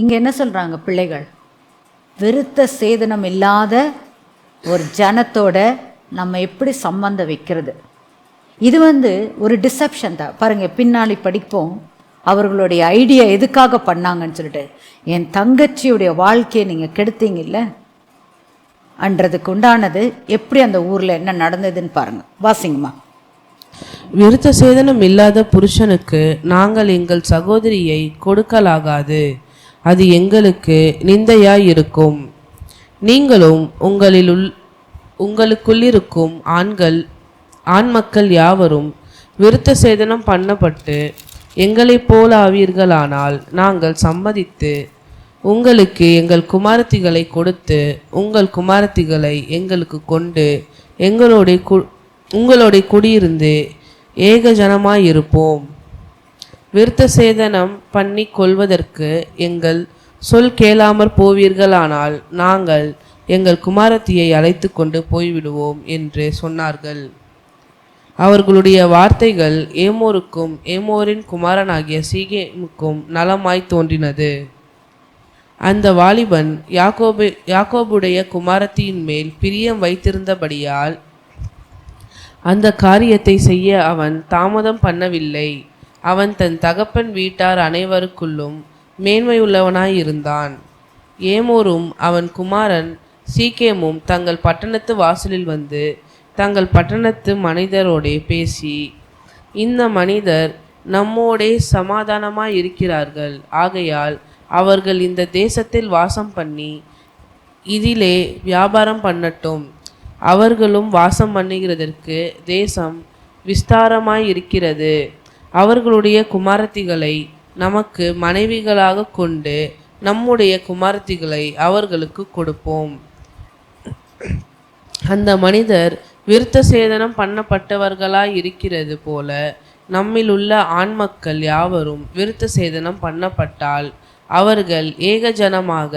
இங்கே என்ன சொல்கிறாங்க பிள்ளைகள்? விருத்த சேதனம் இல்லாத ஒரு ஜனத்தோட நம்ம எப்படி சம்பந்தம் வைக்கிறது? இது வந்து ஒரு டிசப்ஷன் தான். பாருங்கள் பின்னாடி படிப்போம். அவர்களுடைய ஐடியா எதுக்காக பண்ணாங்கன்னு சொல்லிட்டு என் தங்கச்சியுடைய வாழ்க்கையை நீங்கள் கெடுத்தீங்கல்ல? அன்றதுக்கு உண்டானது எப்படி அந்த ஊரில் என்ன நடந்ததுன்னு பாருங்கள் வாசிங்கம்மா. விருத்த சேதனம் இல்லாத புருஷனுக்கு நாங்கள் எங்கள் சகோதரியை கொடுக்கலாகாது. அது எங்களுக்கு நிந்தையாயிருக்கும். நீங்களும் உங்களிலுள் உங்களுக்குள்ளிருக்கும் ஆண்கள் ஆண் மக்கள் யாவரும் விருத்த சேதனம் பண்ணப்பட்டு எங்களைப் போல ஆவீர்களானால் நாங்கள் சம்மதித்து உங்களுக்கு எங்கள் குமாரத்திகளை கொடுத்து உங்கள் குமாரத்திகளை எங்களுக்கு கொண்டு எங்களோட கு உங்களோட குடியிருந்து ஏக இருப்போம் விருத்த சேதனம் பண்ணி கொள்வதற்கு எங்கள் சொல் கேளாமற் போவீர்களானால் நாங்கள் எங்கள் குமாரத்தியை அழைத்து கொண்டு போய்விடுவோம் என்று சொன்னார்கள். அவர்களுடைய வார்த்தைகள் ஏமோருக்கும் ஏமோரின் குமாரனாகிய சீகேமுக்கும் நலமாய் தோன்றினது. அந்த வாலிபன் யாக்கோபு யாக்கோபுடைய குமாரத்தியின் மேல் பிரியம் வைத்திருந்தபடியால் அந்த காரியத்தை செய்ய அவன் தாமதம் பண்ணவில்லை. அவன் தன் தகப்பன் வீட்டார் அனைவருக்குள்ளும் மேன்மையுள்ளவனாய் இருந்தான். ஏமோரும் அவன் குமாரன் சீக்கேமும் தங்கள் பட்டணத்து வாசலில் வந்து தங்கள் பட்டணத்து மனிதரோடே பேசி இந்த மனிதர் நம்மோடே சமாதானமாய் இருக்கிறார்கள். ஆகையால் அவர்கள் இந்த தேசத்தில் வாசம் பண்ணி இதிலே வியாபாரம் பண்ணட்டும். அவர்களும் வாசம் பண்ணுகிறதற்கு தேசம் விஸ்தாரமாய் இருக்கிறது. அவர்களுடைய குமாரத்திகளை நமக்கு மனைவிகளாக கொண்டு நம்முடைய குமாரத்திகளை அவர்களுக்கு கொடுப்போம். அந்த மனிதர் விருத்த சேதனம் பண்ணப்பட்டவர்களாய் இருக்கிறது போல நம்மிலுள்ள ஆண்மக்கள் யாவரும் விருத்த சேதனம் பண்ணப்பட்டால் அவர்கள் ஏகஜனமாக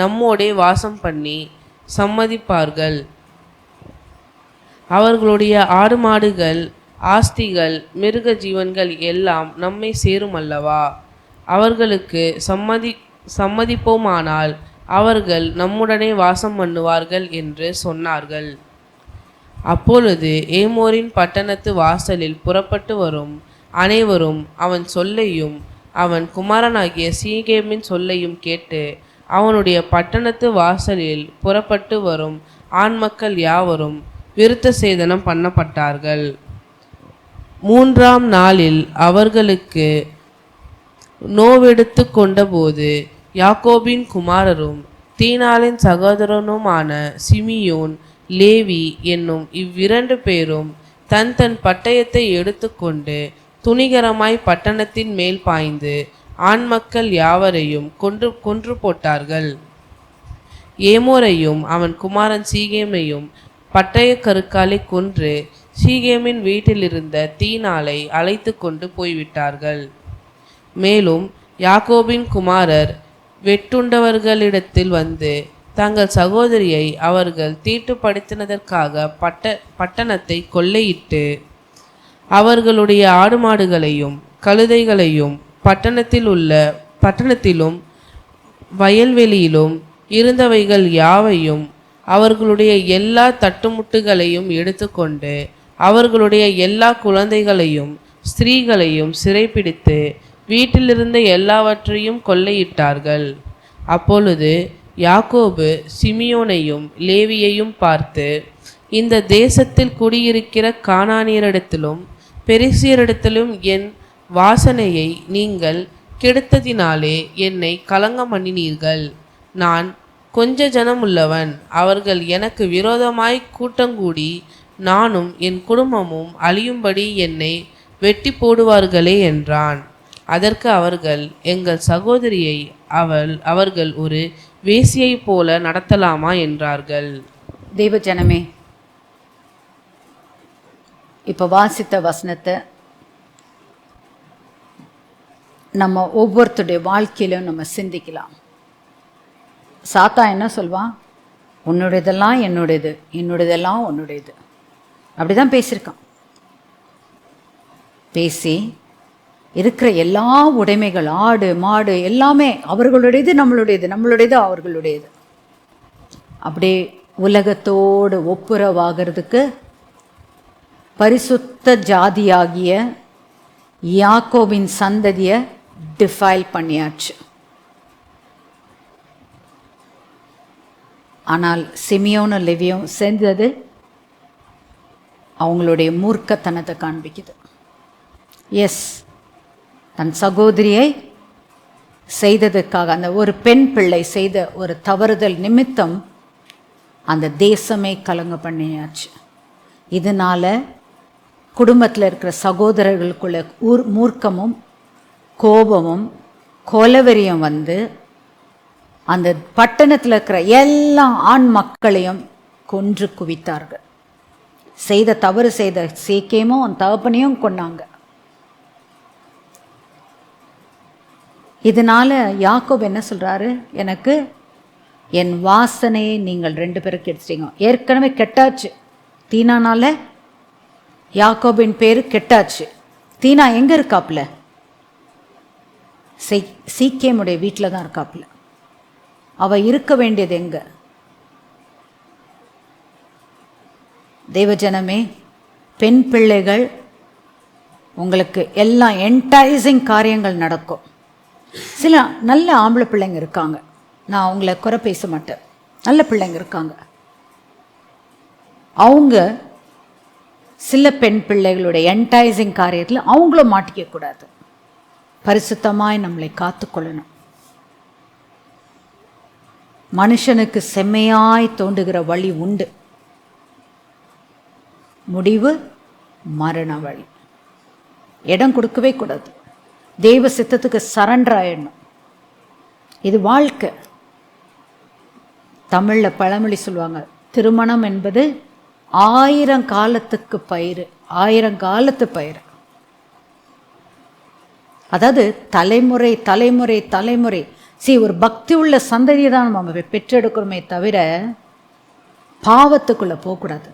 நம்மோடே வாசம் பண்ணி சம்மதிப்பார்கள். அவர்களுடைய ஆடு மாடுகள் ஆஸ்திகள் மிருக ஜீவன்கள் எல்லாம் நம்மை சேரும் அல்லவா? அவர்களுக்கு சம்மதி சம்மதிப்போமானால் அவர்கள் நம்முடனே வாசம் பண்ணுவார்கள் என்று சொன்னார்கள். அப்பொழுது ஏமோரின் பட்டணத்து வாசலில் புறப்பட்டு வரும் அனைவரும் அவன் சொல்லையும் அவன் குமாரனாகிய சீகேமின் சொல்லையும் கேட்டு அவனுடைய பட்டணத்து வாசலில் புறப்பட்டு வரும் ஆண்மக்கள் யாவரும் விருத்த சேதனம் பண்ணப்பட்டார்கள். மூன்றாம் நாளில் அவர்களுக்கு நோவெடுத்து கொண்டபோது யாக்கோபின் குமாரரும் தீனாலின் சகோதரனுமான சிமியோன் லேவி என்னும் இவ்விரண்டு பேரும் தன் தன் பட்டயத்தை எடுத்துக்கொண்டு துணிகரமாய் பட்டணத்தின் மேல் பாய்ந்து ஆண்மக்கள் யாவரையும் கொன்று கொன்று போட்டார்கள். ஏமோரையும் அவன் குமாரன் சீகேமையும் பட்டய கருக்காலை கொன்று சீகேமின் வீட்டிலிருந்த தீனாலை அழைத்து கொண்டு போய்விட்டார்கள். மேலும் யாக்கோபின் குமாரர் வெட்டுண்டவர்களிடத்தில் வந்து தங்கள் சகோதரியை அவர்கள் தீட்டுப்படுத்தினதற்காக பட்ட பட்டணத்தை கொள்ளையிட்டு அவர்களுடைய ஆடு மாடுகளையும் கழுதைகளையும் பட்டணத்தில் உள்ள பட்டணத்திலும் வயல்வெளியிலும் இருந்தவைகள் யாவையும் அவர்களுடைய எல்லா தட்டுமுட்டுகளையும் எடுத்துக்கொண்டு அவர்களுடைய எல்லா குழந்தைகளையும் ஸ்திரீகளையும் சிறைப்பிடித்து வீட்டிலிருந்த எல்லாவற்றையும் கொள்ளையிட்டார்கள். அப்பொழுது யாக்கோபு சிமியோனையும் லேவியையும் பார்த்து இந்த தேசத்தில் குடியிருக்கிற காணானியரிடத்திலும் பெரிசியரிடத்திலும் என் வாசனையை நீங்கள் கெடுத்ததினாலே என்னை கலங்க பண்ணினீர்கள் நான் கொஞ்ச ஜனமுள்ளவன். அவர்கள் எனக்கு விரோதமாய் கூட்டங்கூடி நானும் என் குடும்பமும் அழியும்படி என்னை வெட்டி போடுவார்களே என்றான். அதற்கு அவர்கள் எங்கள் சகோதரியை அவள் அவர்கள் ஒரு வேசியைப் போல நடத்தலாமா? என்றார்கள். தெய்வ ஜனமே இப்போ வாசித்த வசனத்தை நம்ம ஒவ்வொருத்தருடைய வாழ்க்கையிலும் நம்ம சிந்திக்கலாம். சாத்தா என்ன சொல்வான்? உன்னுடையதெல்லாம் என்னுடையது என்னுடையதெல்லாம் உன்னுடையது. அப்படி தான் பேசியிருக்கான். பேசி இருக்கிற எல்லா உடைமைகள் ஆடு மாடு எல்லாமே அவர்களுடையது நம்மளுடையது நம்மளுடையது அவர்களுடையது. அப்படியே உலகத்தோடு ஒப்புரவாகிறதுக்கு பரிசுத்த ஜாதியாகிய யாக்கோவின் சந்ததியை டிஃபைல் பண்ணியாச்சு. ஆனால் சிமியோனும் லெவியும் செஞ்சது அவங்களுடைய மூர்க்கத்தனத்தை காண்பிக்குது. எஸ் தன் சகோதரியை செய்ததுக்காக அந்த ஒரு பெண் பிள்ளை செய்த ஒரு தவறுதல் நிமித்தம் அந்த தேசமே கலங்க பண்ணியாச்சு. இதனால குடும்பத்தில் இருக்கிற சகோதரர்களுக்குள்ள ஊர் மூர்க்கமும் கோபமும் கொலவெறியும் வந்து அந்த பட்டணத்தில் இருக்கிற எல்லா ஆண் மக்களையும் கொன்று குவித்தார்கள். செய்த தவறு செய்த சீக்கியமும் அவன் தகப்பனையும் கொன்னாங்க. இதனால யாக்கோப் என்ன சொல்கிறாரு எனக்கு என் வாசனையை நீங்கள் ரெண்டு பேரும் கெடுத்துட்டீங்க. ஏற்கனவே கெட்டாச்சு. தீனானால யாக்கோபின் பேர் கெட்டாச்சு. தீனா எங்கே இருக்காப்புல? சீ- சீக்கியமுடைய வீட்டில் தான் இருக்காப்புல. அவ இருக்க வேண்டியது எங்கே? தேவஜனமே பெண் பிள்ளைகள் உங்களுக்கு எல்லாம் என்டைசிங் காரியங்கள் நடக்கும். சில நல்ல ஆம்பளை பிள்ளைங்க இருக்காங்க. நான் அவங்கள குறை பேச மாட்டேன். நல்ல பிள்ளைங்க இருக்காங்க. அவங்க சில பெண் பிள்ளைகளுடைய என்டைசிங் காரியத்தில் அவங்களும் மாட்டிக்கக்கூடாது பரிசுத்தமாய் நம்மளை காத்துக்கொள்ளணும் மனுஷனுக்கு செம்மையாய் தோண்டுகிற வழி உண்டு. முடிவு மரண வழி. இடம் கொடுக்கவே கூடாது. தெய்வ சித்தத்துக்கு சரண்டர் ஆயிடணும். இது வாழ்க்கை. தமிழில் பழமொழி சொல்லுவாங்க திருமணம் என்பது ஆயிரம் காலத்துக்கு பயிர் ஆயிரம் காலத்து பயிர் அதாவது தலைமுறை தலைமுறை தலைமுறை. சி ஒரு பக்தி உள்ள சந்ததியை தான் நம்ம பெற்றெடுக்கிறோமே தவிர பாவத்துக்குள்ளே போகக்கூடாது.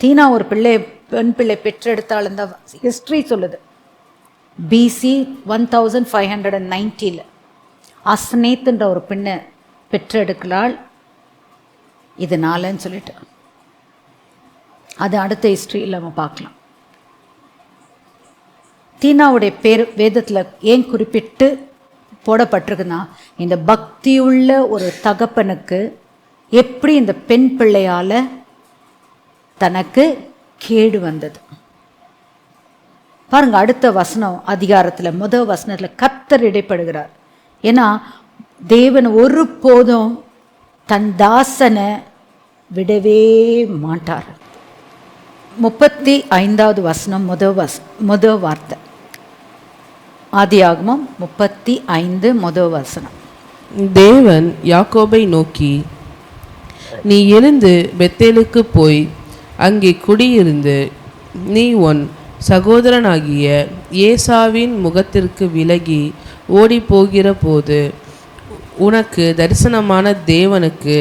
தீனா ஒரு பிள்ளை பெண் பிள்ளை பெற்றெடுத்தாள் இந்த ஹிஸ்ட்ரி சொல்லுது. BC one thousand five hundred and நைன்ட்டியில் அஸ்னேத்துன்ற ஒரு பெண்ணை பெற்றெடுக்கலாள். இதனாலன்னு சொல்லிட்டு. அது அடுத்த ஹிஸ்ட்ரியில் நம்ம பார்க்கலாம். தீனாவுடைய பேர் வேதத்தில் ஏன் குறிப்பிட்டு போடப்பட்டிருக்குன்னா இந்த பக்தியுள்ள ஒரு தகப்பனுக்கு எப்படி இந்த பெண் பிள்ளையால் தனக்கு கேடு வந்தது. பாருங்க அடுத்த வசனம் அதிகாரத்தில் முதல் வசனத்தில் கத்தர் இடைப்படுகிறார். ஏன்னா தேவன் ஒரு போதும் தன் தாசனை விடவே மாட்டார். முப்பத்தி ஐந்தாவது வசனம் முத வஸ் முத வார்த்தை. ஆதியாகமம் முப்பத்தி ஐந்து முத வசனம். தேவன் யாக்கோபை நோக்கி நீ எழுந்து பெத்தேலுக்கு போய் அங்கே குடியிருந்து நீ உன் சகோதரனாகிய ஏசாவின் முகத்திற்கு விலகி ஓடிப்போகிற போது உனக்கு தரிசனமான தேவனுக்கு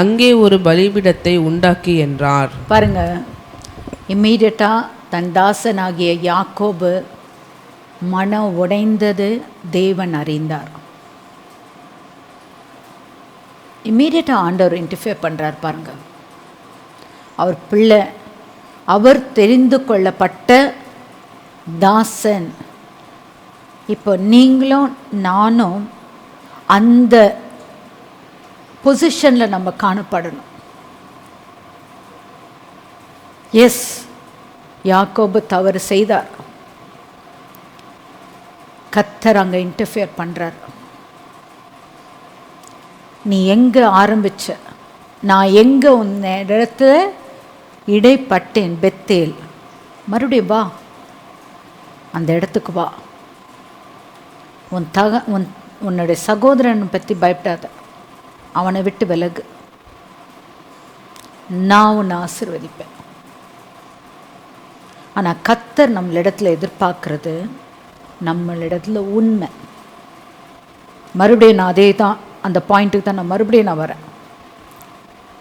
அங்கே ஒரு பலிபிடத்தை உண்டாக்கி என்றார். பாருங்க இம்மீடியட்டாக தன் தாசனாகிய யாக்கோபு மனம் உடைந்தது தேவன் அறிந்தார். இம்மீடியட்டாக ஆண்டவர் இன்டிஃபை பண்ணுறார் பாருங்கள் அவர் பிள்ளை. அவர் தெரிந்து கொள்ளப்பட்ட தாசன். இப்போ நீங்களும் நானும் அந்த பொசிஷனில் நம்ம காணப்படணும். எஸ் யாக்கோபு தவறு செய்தார். கத்தர் அங்கே இன்டர்ஃபியர் பண்ணுறார் நீ எங்கே ஆரம்பிச்ச? நான் எங்கே உன் இடத்துல இடைப்பட்டேன் பெத்தேல். மறுபடியும் வா. அந்த இடத்துக்கு வா. உன் தக உன் உன்னுடைய சகோதரனை பற்றி பயப்படாத. அவனை விட்டு விலகு. நான் உன்னை ஆசிர்வதிப்பேன். ஆனால் கத்தர் நம்மளிடத்தில் எதிர்பார்க்கறது நம்மளிடத்துல உண்மை. மறுபடியும் நான் அதே தான் அந்த பாயிண்ட்டுக்கு தான் நான் மறுபடியும் நான் வரேன்.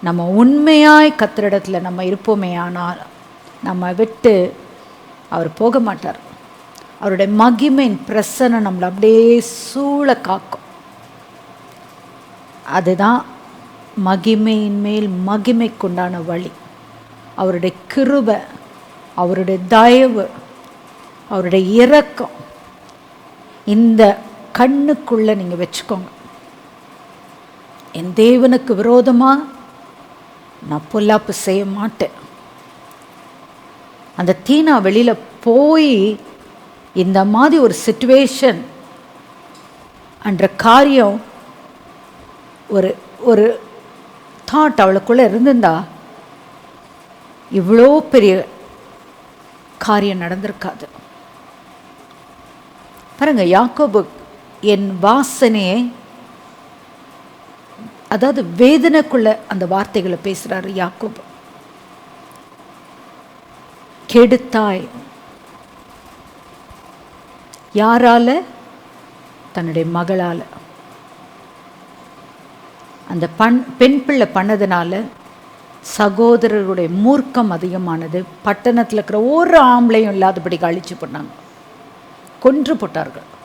நம்ம உண்மையாய் கத்திரிடத்தில் நம்ம இருப்போமே ஆனால் நம்ம விட்டு அவர் போக மாட்டார். அவருடைய மகிமையின் பிரசனை நம்மளை அப்படியே சூழ காக்கும். அதுதான் மகிமையின் மேல் மகிமைக்குண்டான வழி. அவருடைய கிருபை அவருடைய தயவு அவருடைய இரக்கம். இந்த கண்ணுக்குள்ளே நீங்கள் வச்சுக்கோங்க. என் தேவனுக்கு விரோதமாக நான் பொல்லாப்பு செய்ய மாட்டேன். அந்த தீனா வெளியில் போய் இந்த மாதிரி ஒரு சுச்சுவேஷன் என்ற காரியம் ஒரு ஒரு தாட் அவளுக்குள்ளே இருந்திருந்தா இவ்வளோ பெரிய காரியம் நடந்திருக்காது. பாருங்க யாக்கோபு என் வாசனையை அதாவது வேதனைக்குள்ள அந்த வார்த்தைகளை பேசுகிறாரு யாக்கோப். கெடுத்தாய். யாரால? தன்னுடைய மகளால். அந்த பண் பெண் பிள்ளை பண்ணதுனால சகோதரருடைய மூர்க்கம் அதிகமானது. பட்டணத்தில் இருக்கிற ஒரு ஆம்பளையும் இல்லாதபடி அழிச்சு பண்ணாங்க கொன்று போட்டார்கள்.